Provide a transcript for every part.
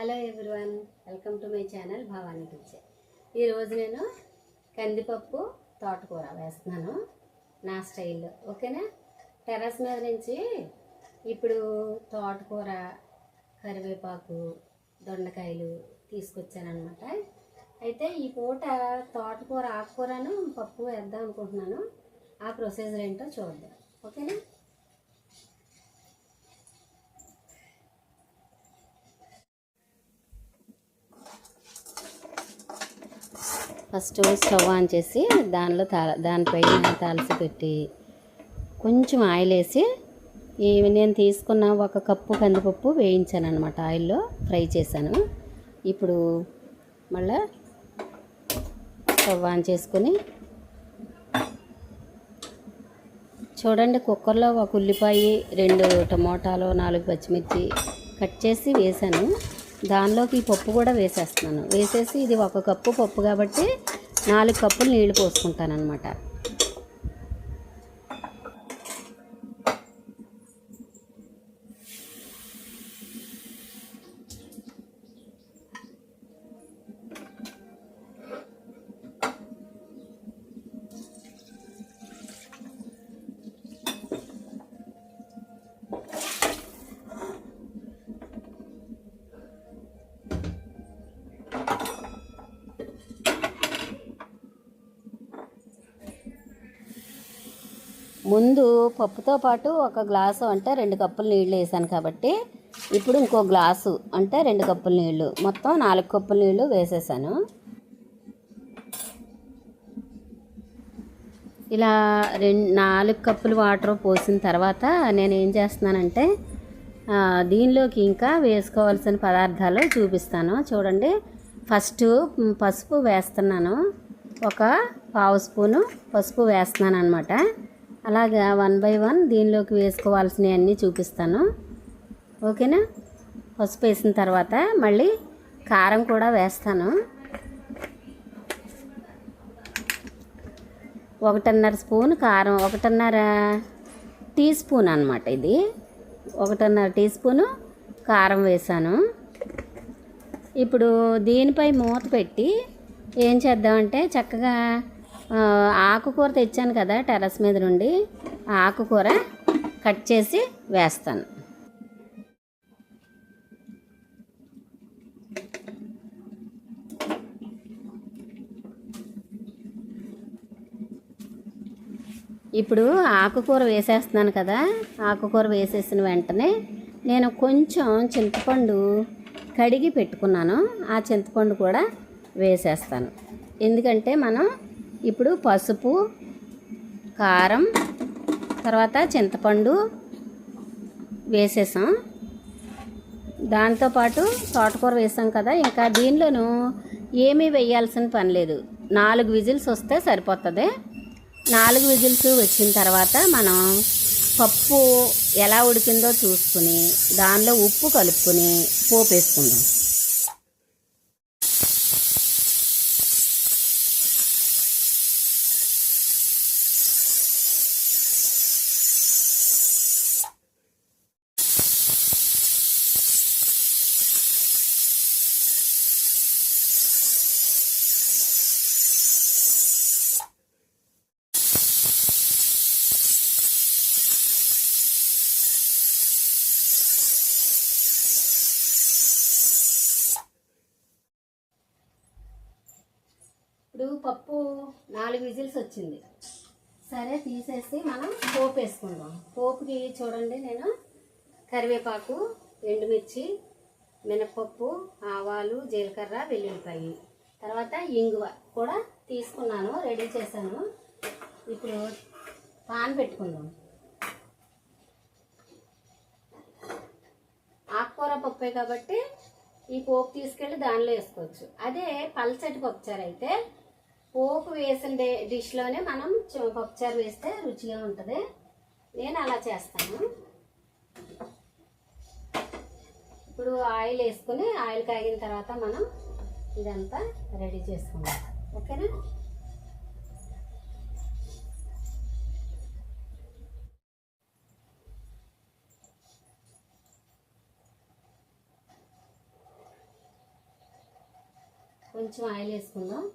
Hello everyone welcome to my channel Bhavani kitchen ఈరోజు నేను కందిపప్పు తోటకూర వేస్తున్నాను నా స్టైల్లో ఓకేనా? టెర్రస్ మీద నుంచి ఇప్పుడు తోటకూర కరివేపాకు దొండకాయలు తీసుకొచ్చానమాట అయితే ఈ పూట తోటకూర ఆకుకూరను పప్పు వేద్దాం అనుకుంటున్నాను. ఆ ప్రొసీజర్ ఏంటో చూద్దాం. ఓకేనా? ఫస్ట్ స్టవ్ ఆన్ చేసి దానిలో తాల దానిపైన తాలిసి పెట్టి కొంచెం ఆయిల్ వేసి ఈ నేను తీసుకున్న ఒక కప్పు కందిపప్పు వేయించాను అనమాట ఆయిల్లో ఫ్రై చేశాను. ఇప్పుడు మళ్ళా స్టవ్ ఆన్ చేసుకొని చూడండి కుక్కర్లో ఒక ఉల్లిపాయ రెండు టమోటాలు నాలుగు పచ్చిమిర్చి కట్ చేసి వేసాను దానిలోకి ఈ పప్పు కూడా వేసేస్తున్నాను. వేసేసి ఇది ఒక కప్పు పప్పు కాబట్టి నాలుగు కప్పులు నీళ్ళు పోసుకుంటాను అనమాట ముందు పప్పుతో పాటు ఒక గ్లాసు అంటే రెండు కప్పులు నీళ్ళు వేసాను కాబట్టి ఇప్పుడు ఇంకో గ్లాసు అంటే రెండు కప్పుల నీళ్ళు. మొత్తం నాలుగు కప్పుల నీళ్ళు వేసేసాను. ఇలా రెండు నాలుగు కప్పులు వాటర్ పోసిన తర్వాత నేను ఏం చేస్తున్నానంటే దీనిలోకి ఇంకా వేసుకోవాల్సిన పదార్థాలు చూపిస్తాను. చూడండి ఫస్ట్ పసుపు వేస్తున్నాను. ఒక పావు స్పూను పసుపు వేస్తున్నాను అనమాట అలాగా వన్ బై వన్ దీనిలోకి వేసుకోవాల్సినవి అన్నీ చూపిస్తాను. ఓకేనా? పసుపు వేసిన తర్వాత మళ్ళీ కారం కూడా వేస్తాను. ఒకటిన్నర స్పూన్ కారం ఒకటిన్నర టీ స్పూన్ అనమాట ఇది. ఒకటిన్నర టీ స్పూను కారం వేసాను. ఇప్పుడు దీనిపై మూత పెట్టి ఏం చేద్దామంటే చక్కగా ఆకుకూర తెచ్చాను కదా టెర్రస్ మీద నుండి. ఆకుకూర కట్ చేసి వేస్తాను. ఇప్పుడు ఆకుకూర వేసేస్తున్నాను కదా ఆకుకూర వేసేసిన వెంటనే నేను కొంచెం చింతపండు కడిగి పెట్టుకున్నాను. ఆ చింతపండు కూడా వేసేస్తాను. ఎందుకంటే మనం ఇప్పుడు పసుపు కారం తర్వాత చింతపండు వేసేసాం. దాంతోపాటు తోటకూర వేసాం కదా ఇంకా దీనిలోనూ ఏమీ వేయాల్సిన పని లేదు. నాలుగు విజిల్స్ వస్తే సరిపోతుంది. నాలుగు విజిల్స్ వచ్చిన తర్వాత మనం పప్పు ఎలా ఉడికిందో చూసుకుని దానిలో ఉప్పు కలుపుకొని పోపు పప్పు నాలుగు విజిల్స్ వచ్చింది. సరే తీసేసి మనం పోపు వేసుకుందాం. పోపుకి చూడండి నేను కరివేపాకు ఎండుమిర్చి మినపప్పు ఆవాలు జీలకర్ర వెల్లుల్లిపాయి. తర్వాత ఇంగువ కూడా తీసుకున్నాను రెడీ చేశాను. ఇప్పుడు పాన్ పెట్టుకుందాం. ఆకుకూర పప్పే కాబట్టి ఈ పోపు తీసుకెళ్ళి దానిలో వేసుకోవచ్చు. అదే పల్చటి పప్పుచారు అయితే పోపు వేసిన డే- డిష్లోనే మనం పప్పుచారు వేస్తే రుచిగా ఉంటుంది. నేను అలా చేస్తాను. ఇప్పుడు ఆయిల్ వేసుకుని ఆయిల్ కాగిన తర్వాత మనం ఇదంతా రెడీ చేసుకుందాం. ఓకేనా? కొంచెం ఆయిల్ వేసుకుందాం.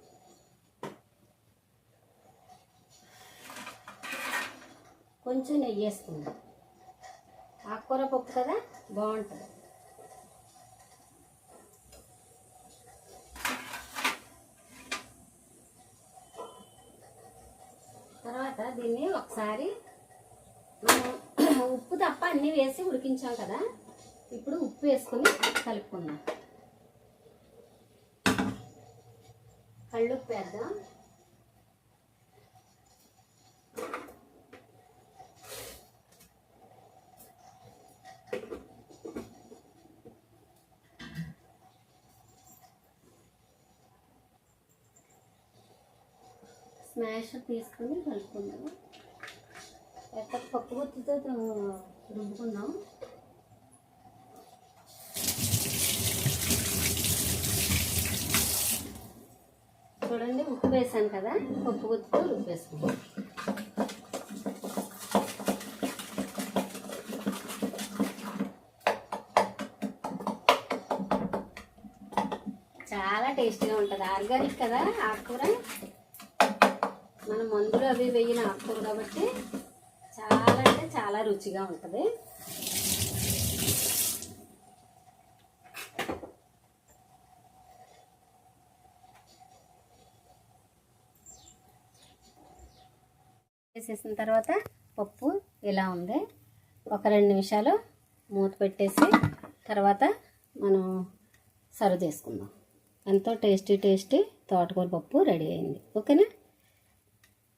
కొంచెం నెయ్యి వేసుకుందాం. ఆకుకూర పప్పు కదా? బాగుంటుంది. తర్వాత దీన్ని ఒకసారి మనం ఉప్పు తప్ప అన్నీ వేసి ఉడికించాం కదా? ఇప్పుడు ఉప్పు వేసుకొని కలుపుకుందాం. కళ్ళుప్పు వేద్దాం. స్మాష్ తీసుకొని కలుపుకుందాం ఎక్కడ పప్పు గుత్తితో రుబ్బుకుందాం. చూడండి ఉప్పు వేసాను కదా పప్పు గుత్తితో రుబ్బేసుకుందాం. చాలా టేస్టీగా ఉంటుంది. ఆర్గానిక్ కదా ఆకుకూర? మనం మందులు అవి వేయిన ఆకుకూర కాబట్టి చాలా అంటే చాలా రుచిగా ఉంటుంది. వేసేసిన తర్వాత పప్పు ఇలా ఉంది. ఒక రెండు నిమిషాలు మూత పెట్టేసి తర్వాత మనం సర్వ్ చేసుకుందాం. ఎంతో టేస్టీ టేస్టీ తోటకూర పప్పు రెడీ అయింది. ఓకేనా?